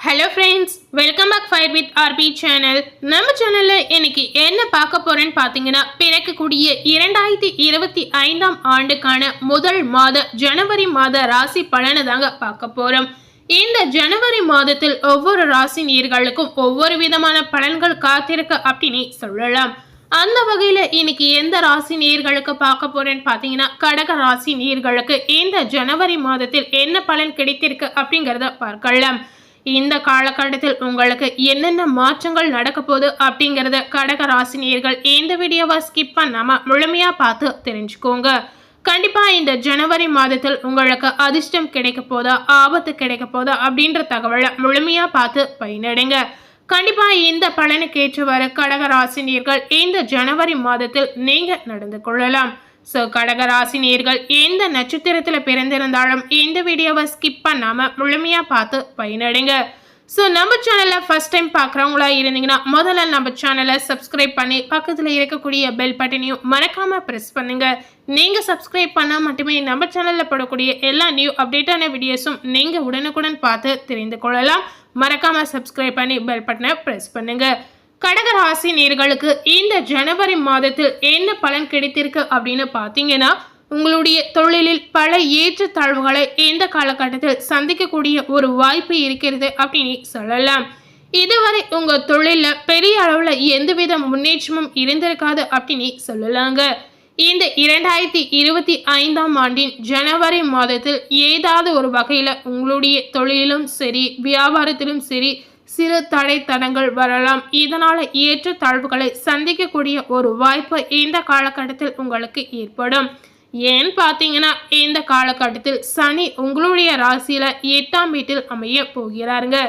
Hello friends welcome back fire with RP channel நம்ம சேனலில் இன்னைக்கு என்ன பார்க்க போகிறேன்னு பார்த்தீங்கன்னா பிறக்கக்கூடிய இரண்டாயிரத்தி இருபத்தி ஐந்தாம் ஆண்டுக்கான முதல் மாத ஜனவரி மாத ராசி பலனை தாங்க பார்க்க போகிறோம் இந்த ஜனவரி மாதத்தில் ஒவ்வொரு ராசி நீர்களுக்கும் ஒவ்வொரு விதமான பலன்கள் காத்திருக்கு அப்படின்னு சொல்லலாம். அந்த வகையில் இன்னைக்கு எந்த ராசி நீர்களுக்கு பார்க்க போகிறேன்னு பார்த்தீங்கன்னா கடக ராசி நீர்களுக்கு இந்த ஜனவரி மாதத்தில் என்ன பலன் கிடைத்திருக்கு அப்படிங்கிறத பார்க்கலாம். இந்த காலகட்டத்தில் உங்களுக்கு என்னென்ன மாற்றங்கள் நடக்க போகுது அப்படிங்கிறத கடக ராசினியர்கள் இந்த வீடியோவை ஸ்கிப் பண்ணாம முழுமையா பார்த்து தெரிஞ்சுக்கோங்க. கண்டிப்பா இந்த ஜனவரி மாதத்தில் உங்களுக்கு அதிர்ஷ்டம் கிடைக்க போதா ஆபத்து கிடைக்க போதா அப்படின்ற தகவலை முழுமையா பார்த்து பயனடைங்க. கண்டிப்பா இந்த பலனுக்கு ஏற்றவாறு கடக ராசினியர்கள் இந்த ஜனவரி மாதத்தில் நீங்க நடந்து கொள்ளலாம். ஸோ கடகராசினியர்கள் எந்த நட்சத்திரத்தில் பிறந்திருந்தாலும் இந்த வீடியோவை ஸ்கிப் பண்ணாமல் முழுமையாக பார்த்து பயனடைங்க. ஸோ நம்ம சேனலில் ஃபஸ்ட் டைம் பார்க்குறவங்களா இருந்தீங்கன்னா முதல்ல நம்ம சேனலை சப்ஸ்கிரைப் பண்ணி பக்கத்தில் இருக்கக்கூடிய பெல் பட்டனையும் மறக்காமல் ப்ரெஸ் பண்ணுங்கள் நீங்கள் சப்ஸ்கிரைப் பண்ணால் மட்டுமே நம்ம சேனலில் போடக்கூடிய எல்லா நியூ அப்டேட்டான வீடியோஸும் நீங்கள் உடனுக்குடன் பார்த்து தெரிந்து கொள்ளலாம். மறக்காமல் சப்ஸ்கிரைப் பண்ணி பெல் பட்டனை ப்ரெஸ் பண்ணுங்கள் கடகராசி நேர்களுக்கு இந்த ஜனவரி மாதத்தில் என்ன பலன் கிடைத்திருக்கு அப்படின்னு பார்த்தீங்கன்னா உங்களுடைய தொழிலில் பல ஏற்றத்தாழ்வுகளை இந்த காலகட்டத்தில் சந்திக்கக்கூடிய ஒரு வாய்ப்பு இருக்கிறது அப்படின்னு சொல்லலாம். இதுவரை உங்கள் தொழிலில் பெரிய அளவில் எந்தவித முன்னேற்றமும் இருந்திருக்காது அப்படின்னு சொல்லலாங்க. இந்த இரண்டாயிரத்தி இருபத்தி ஐந்தாம் ஆண்டின் ஜனவரி மாதத்தில் ஏதாவது ஒரு வகையில் உங்களுடைய தொழிலும் சரி வியாபாரத்திலும் சரி சிறு தடை வரலாம். இதனால் ஏற்ற தாழ்வுகளை சந்திக்கக்கூடிய ஒரு வாய்ப்பு இந்த காலகட்டத்தில் உங்களுக்கு ஏற்படும். ஏன்னு பார்த்தீங்கன்னா இந்த காலகட்டத்தில் சனி உங்களுடைய ராசியில் எட்டாம் வீட்டில் அமைய போகிறாருங்க.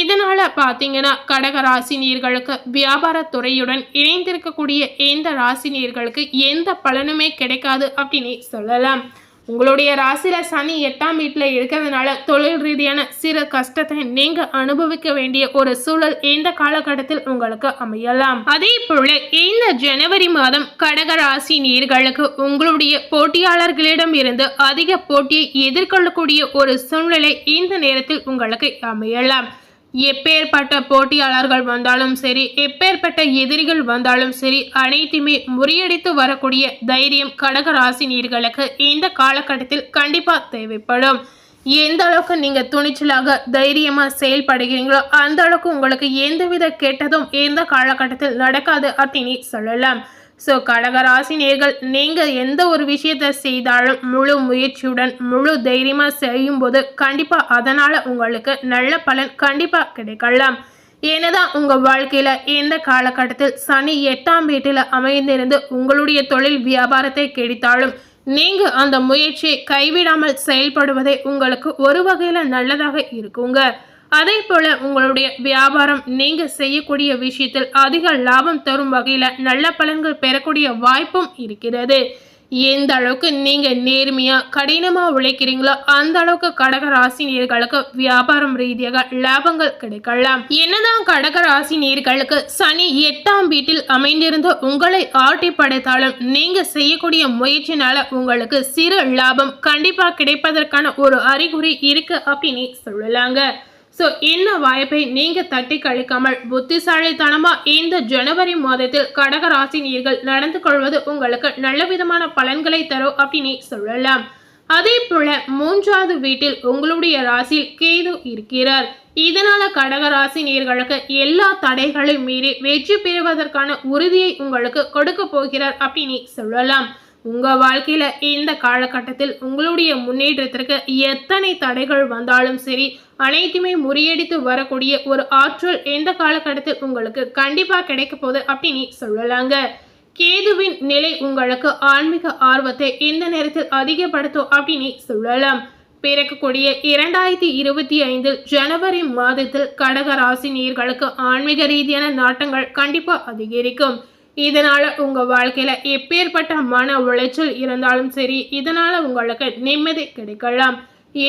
இதனால பார்த்தீங்கன்னா கடக ராசினியர்களுக்கு வியாபாரத்துறையுடன் இணைந்திருக்கக்கூடிய இந்த ராசினியர்களுக்கு எந்த பலனுமே கிடைக்காது அப்படின்னு சொல்லலாம். உங்களுடைய ராசியில் சனி எட்டாம் வீட்டில் இருக்கிறதுனால தொழில் ரீதியான சிறு கஷ்டத்தை நீங்கள் அனுபவிக்க வேண்டிய ஒரு சூழல் இந்த காலகட்டத்தில் உங்களுக்கு அமையலாம். அதே போல இந்த ஜனவரி மாதம் கடக ராசி நீர்களுக்கு உங்களுடைய போட்டியாளர்களிடம் இருந்து அதிக போட்டியை எதிர்கொள்ளக்கூடிய ஒரு சூழ்நிலை இந்த நேரத்தில் உங்களுக்கு அமையலாம். எப்பேற்பட்ட போட்டியாளர்கள் வந்தாலும் சரி எப்பேற்பட்ட எதிரிகள் வந்தாலும் சரி அனைத்துமே முறியடித்து வரக்கூடிய தைரியம் கடக ராசினியர்களுக்கு இந்த காலகட்டத்தில் கண்டிப்பாக தேவைப்படும். எந்த அளவுக்கு நீங்கள் துணிச்சலாக தைரியமாக செயல்படுகிறீங்களோ அந்த அளவுக்கு உங்களுக்கு எந்தவித கெட்டதும் எந்த காலகட்டத்தில் நடக்காது அப்படின்னு சொல்லலாம். ஸோ கடகராசி நேர்கள் நீங்கள் எந்த ஒரு விஷயத்தை செய்தாலும் முழு முயற்சியுடன் முழு தைரியமாக செய்யும்போது கண்டிப்பாக அதனால் உங்களுக்கு நல்ல பலன் கண்டிப்பாக கிடைக்கலாம். ஏனதான் உங்கள் வாழ்க்கையில் எந்த காலகட்டத்தில் சனி எட்டாம் வீட்டில் அமைந்திருந்து உங்களுடைய தொழில் வியாபாரத்தை கெடித்தாலும் நீங்கள் அந்த முயற்சியை கைவிடாமல் செயல்படுவதே உங்களுக்கு ஒரு வகையில் நல்லதாக இருக்குங்க. அதே போல் உங்களுடைய வியாபாரம் நீங்கள் செய்யக்கூடிய விஷயத்தில் அதிக லாபம் தரும் வகையில் நல்ல பலன்கள் பெறக்கூடிய வாய்ப்பும் இருக்கிறது. எந்த அளவுக்கு நீங்கள் நேர்மையாக கடினமாக உழைக்கிறீங்களோ அந்த அளவுக்கு கடக ராசினியர்களுக்கு வியாபாரம் ரீதியாக லாபங்கள் கிடைக்கலாம். என்னதான் கடக ராசினியர்களுக்கு சனி எட்டாம் வீட்டில் அமைந்திருந்து உங்களை ஆட்டி படைத்தாலும் நீங்கள் செய்யக்கூடிய முயற்சினால உங்களுக்கு சிறு லாபம் கண்டிப்பாக கிடைப்பதற்கான ஒரு அறிகுறி இருக்கு அப்படின்னு சொல்லலாங்க. ஸோ இந்த வாய்ப்பை நீங்கள் தட்டி கழிக்காமல் புத்திசாலித்தனமாக இந்த ஜனவரி மாதத்தில் கடக ராசினியர்கள் நடந்து கொள்வது உங்களுக்கு நல்ல விதமான பலன்களை தரும் அப்படின்னு சொல்லலாம். அதே போல மூன்றாவது வீட்டில் உங்களுடைய ராசியில் கேது இருக்கிறார். இதனால கடக ராசினியர்களுக்கு எல்லா தடைகளையும் மீறி வெற்றி பெறுவதற்கான உறுதியை உங்களுக்கு கொடுக்க போகிறார் அப்படின்னு சொல்லலாம். உங்கள் வாழ்க்கையில் இந்த காலகட்டத்தில் உங்களுடைய முன்னேற்றத்திற்கு எத்தனை தடைகள் வந்தாலும் சரி அனைத்துமே முறியடித்து வரக்கூடிய ஒரு ஆற்றல் எந்த காலகட்டத்தில் உங்களுக்கு கண்டிப்பாக கிடைக்க போகுது அப்படின்னு சொல்லலாங்க. கேதுவின் நிலை உங்களுக்கு ஆன்மீக ஆர்வத்தை இந்த நேரத்தில் அதிகப்படுத்தும் அப்படின்னு சொல்லலாம். பிறக்கக்கூடிய இரண்டாயிரத்தி இருபத்தி ஐந்தில் ஜனவரி மாதத்தில் கடக ராசி நீர்களுக்கு ஆன்மீக ரீதியான நாட்டங்கள் கண்டிப்பாக அதிகரிக்கும். இதனால் உங்கள் வாழ்க்கையில் எப்பேற்பட்ட மன உளைச்சல் இருந்தாலும் சரி இதனால் உங்களுக்கு நிம்மதி கிடைக்கலாம்.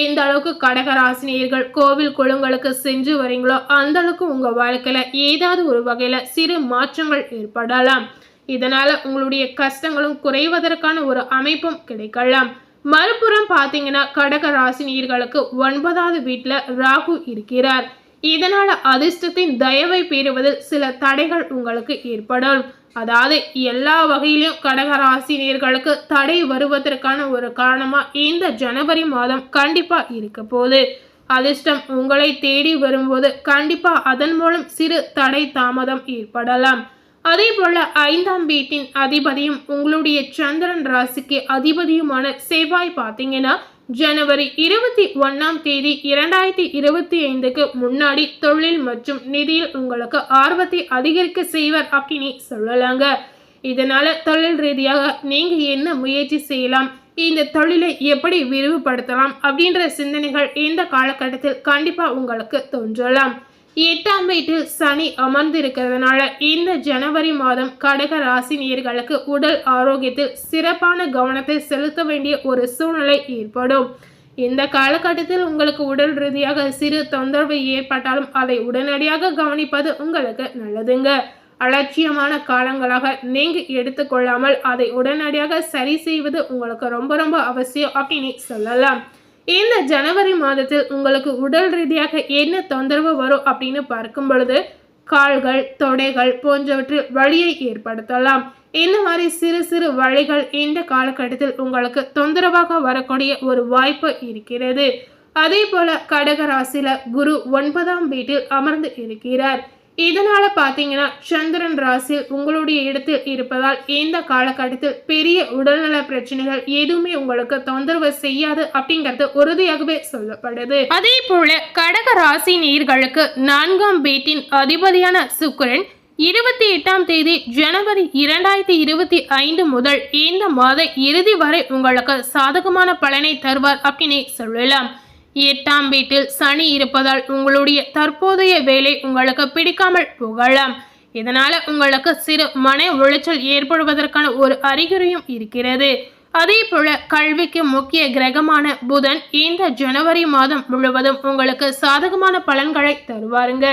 எந்த அளவுக்கு கடகராசினியர்கள் கோவில் குளங்களுக்கு செஞ்சு வரீங்களோ அந்த அளவுக்கு உங்கள் வாழ்க்கையில் ஏதாவது ஒரு வகையில் சிறு மாற்றங்கள் ஏற்படலாம். இதனால் உங்களுடைய கஷ்டங்களும் குறைவதற்கான ஒரு அமைப்பும் கிடைக்கலாம். மறுபுறம் பார்த்தீங்கன்னா கடக ராசினியர்களுக்கு ஒன்பதாவது வீட்டில் ராகு இருக்கிறார். இதனால் அதிர்ஷ்டத்தின் தயவை பெறுவதில் சில தடைகள் உங்களுக்கு ஏற்படும். அதாவது எல்லா வகையிலும் கடகராசினியர்களுக்கு தடை வருவதற்கான ஒரு காரணமா இந்த ஜனவரி மாதம் கண்டிப்பா இருக்க போகுது. அதிர்ஷ்டம் உங்களை தேடி வரும்போது கண்டிப்பா அதன் மூலம் சிறு தடை தாமதம் ஏற்படலாம். அதே போல ஐந்தாம் வீட்டின் அதிபதியும் உங்களுடைய சந்திரன் ராசிக்கு அதிபதியுமான செவ்வாய் பார்த்தீங்கன்னா ஜனவரி இருபத்தி ஒன்றாம் தேதி இரண்டாயிரத்தி இருபத்தி ஐந்துக்கு முன்னாடி தொழில் மற்றும் நிதியில் உங்களுக்கு ஆர்வத்தை அதிகரிக்க செய்வர் அப்படின்னு சொல்லலாங்க. இதனால தொழில் ரீதியாக நீங்க என்ன முயற்சி செய்யலாம் இந்த தொழிலை எப்படி விரிவுபடுத்தலாம் அப்படின்ற சிந்தனைகள் இந்த காலகட்டத்தில் கண்டிப்பா உங்களுக்கு தோன்றலாம். எட்டாம் வீட்டில் சனி அமர்ந்திருக்கிறதுனால இந்த ஜனவரி மாதம் கடக ராசினியர்களுக்கு உடல் ஆரோக்கியத்தில் சிறப்பான கவனத்தை செலுத்த வேண்டிய ஒரு சூழ்நிலை ஏற்படும். இந்த காலகட்டத்தில் உங்களுக்கு உடல் ரீதியாக சிறு தொந்தரவு ஏற்பட்டாலும் அதை உடனடியாக கவனிப்பது உங்களுக்கு நல்லதுங்க. அலட்சியமான காலங்களாக நீங்க எடுத்துக்கொள்ளாமல் அதை உடனடியாக சரி செய்வது உங்களுக்கு ரொம்ப ரொம்ப அவசியம் அப்படின்னு சொல்லலாம். இந்த ஜனவரி மாதத்தில் உங்களுக்கு உடல் ரீதியாக என்ன தொந்தரவு வரும் அப்படின்னு பார்க்கும் பொழுது கால்கள் தொடைகள் போன்றவற்றில் வழியை ஏற்படுத்தலாம். இந்த மாதிரி சிறு சிறு வழிகள் இந்த காலகட்டத்தில் உங்களுக்கு தொந்தரவாக வரக்கூடிய ஒரு வாய்ப்பு இருக்கிறது. அதே போல கடகராசியில குரு ஒன்பதாம் வீட்டில் அமர்ந்து இருக்கிறார். இதனால பார்த்தீங்கன்னா சந்திரன் ராசியில் உங்களுடைய இடத்தில் இருப்பதால் இந்த காலகட்டத்தில் பெரிய உடல்நல பிரச்சனைகள் எதுவுமே உங்களுக்கு தொந்தரவு செய்யாது அப்படிங்கிறது உறுதியாகவே சொல்லப்படுது. அதே போல கடக ராசி நீர்களுக்கு நான்காம் வீட்டின் அதிபதியான சுக்கரன் இருபத்தி எட்டாம் தேதி ஜனவரி இரண்டாயிரத்தி இருபத்தி ஐந்து முதல் இந்த மாத இறுதி வரை உங்களுக்கு சாதகமான பலனை தருவார் அப்படின்னு சொல்லலாம். எட்டாம் வீட்டில் சனி இருப்பதால் உங்களுடைய தற்போதைய வேலை உங்களுக்கு பிடிக்காமல் போகலாம் இதனால உங்களுக்கு சிறு மன உளைச்சல் ஏற்படுவதற்கான ஒரு அறிகுறியும் இருக்கிறது. அதே போல கல்விக்கு முக்கிய கிரகமான புதன் இந்த ஜனவரி மாதம் முழுவதும் உங்களுக்கு சாதகமான பலன்களை தருவாருங்க.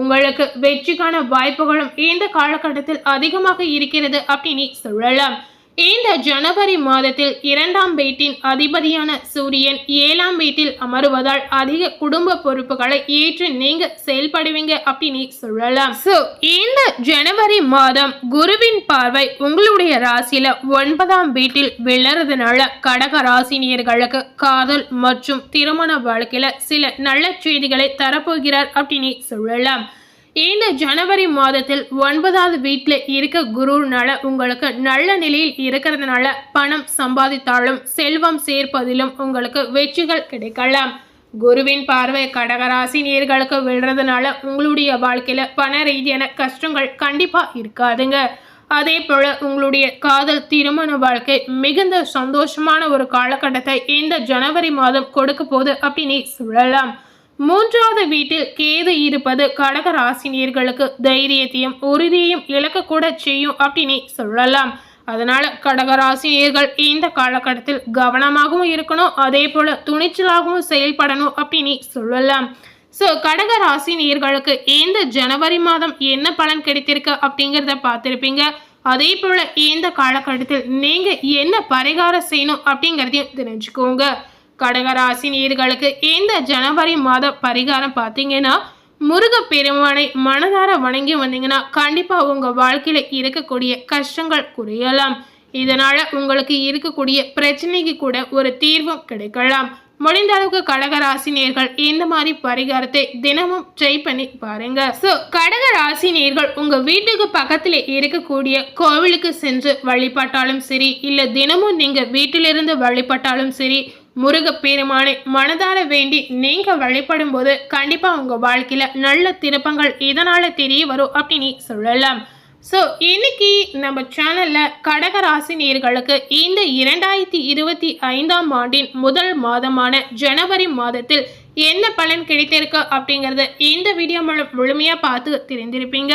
உங்களுக்கு வெற்றிக்கான வாய்ப்புகளும் இந்த காலகட்டத்தில் அதிகமாக இருக்கிறது அப்படின்னு சொல்லலாம். இந்த ஜனவரி மாதத்தில் இரண்டாம் வீட்டின் அதிபதியான சூரியன் ஏழாம் வீட்டில் அமருவதால் அதிக குடும்ப பொறுப்புகளை ஏற்று நீங்க செயல்படுவீங்க அப்படின்னு சொல்லலாம். சோ இந்த ஜனவரி மாதம் குருவின் பார்வை உங்களுடைய ராசியில ஒன்பதாம் வீட்டில் விழறதுனால கடக ராசினியர்களுக்கு காதல் மற்றும் திருமண வாழ்க்கையில சில நல்ல செய்திகளை தரப்போகிறார் அப்படின்னு சொல்லலாம். இந்த ஜனவரி மாதத்தில் ஒன்பதாவது வீட்டில் இருக்க குருனால உங்களுக்கு நல்ல நிலையில் இருக்கிறதுனால பணம் சம்பாதித்தாலும் செல்வம் சேர்ப்பதிலும் உங்களுக்கு வெற்றிகள் கிடைக்கலாம். குருவின் பார்வை கடகராசி நேர்களுக்கு விழுறதுனால உங்களுடைய வாழ்க்கையில பண ரீதியான கஷ்டங்கள் கண்டிப்பா இருக்காதுங்க. அதே போல உங்களுடைய காதல் திருமண வாழ்க்கை மிகுந்த சந்தோஷமான ஒரு காலகட்டத்தை இந்த ஜனவரி மாதம் கொடுக்க போகுது அப்படின்னு சொல்லலாம். மூன்றாவது வீட்டில் கேது இருப்பது கடக ராசினியர்களுக்கு தைரியத்தையும் உறுதியையும் இழக்கக்கூட செய்யும் அப்படின்னு சொல்லலாம். அதனால கடகராசினியர்கள் இந்த காலகட்டத்தில் கவனமாகவும் இருக்கணும் அதே போல துணிச்சலாகவும் செயல்படணும் அப்படின்னு சொல்லலாம். ஸோ கடக ராசி நேர்களுக்கு இந்த ஜனவரி மாதம் என்ன பலன் கிடைத்திருக்கு அப்படிங்கிறத பார்த்துருப்பீங்க. அதே போல இந்த காலகட்டத்தில் நீங்க என்ன பரிகாரம் செய்யணும் அப்படிங்கிறதையும் தெரிஞ்சுக்கோங்க. கடகராசி நீர்களுக்கு இந்த ஜனவரி மாத பரிகாரம் பார்த்தீங்கன்னா முருகப்பெருமானை மனதார வணங்கி வந்தீங்கன்னா கண்டிப்பாக உங்கள் வாழ்க்கையில் இருக்கக்கூடிய கஷ்டங்கள் குறையலாம். இதனால் உங்களுக்கு இருக்கக்கூடிய பிரச்சனைக்கு கூட ஒரு தீர்வும் கிடைக்கலாம். முடிந்த அளவுக்கு கடக நேர்கள் இந்த மாதிரி பரிகாரத்தை தினமும் ட்ரை பண்ணி பாருங்க. ஸோ கடகராசி நேர்கள் உங்க வீட்டுக்கு பக்கத்தில் இருக்கக்கூடிய கோவிலுக்கு சென்று வழிபட்டாலும் சரி இல்லை தினமும் நீங்க வீட்டிலிருந்து வழிபட்டாலும் சரி முருகப்பெருமானை மனதார வேண்டி நீங்க வழிபடும் போது கண்டிப்பா உங்க வாழ்க்கையில நல்ல திருப்பங்கள் இதனால தெரிய வரும் அப்படின்னு சொல்லலாம். ஸோ இன்னைக்கு நம்ம சேனலில் கடக ராசி நேர்களுக்கு இந்த இரண்டாயிரத்தி இருபத்தி ஐந்தாம் ஆண்டின் முதல் மாதமான ஜனவரி மாதத்தில் என்ன பலன் கிடைத்திருக்கு அப்படிங்கிறத இந்த வீடியோ மூலம் முழுமையாக பார்த்து தெரிந்திருப்பீங்க.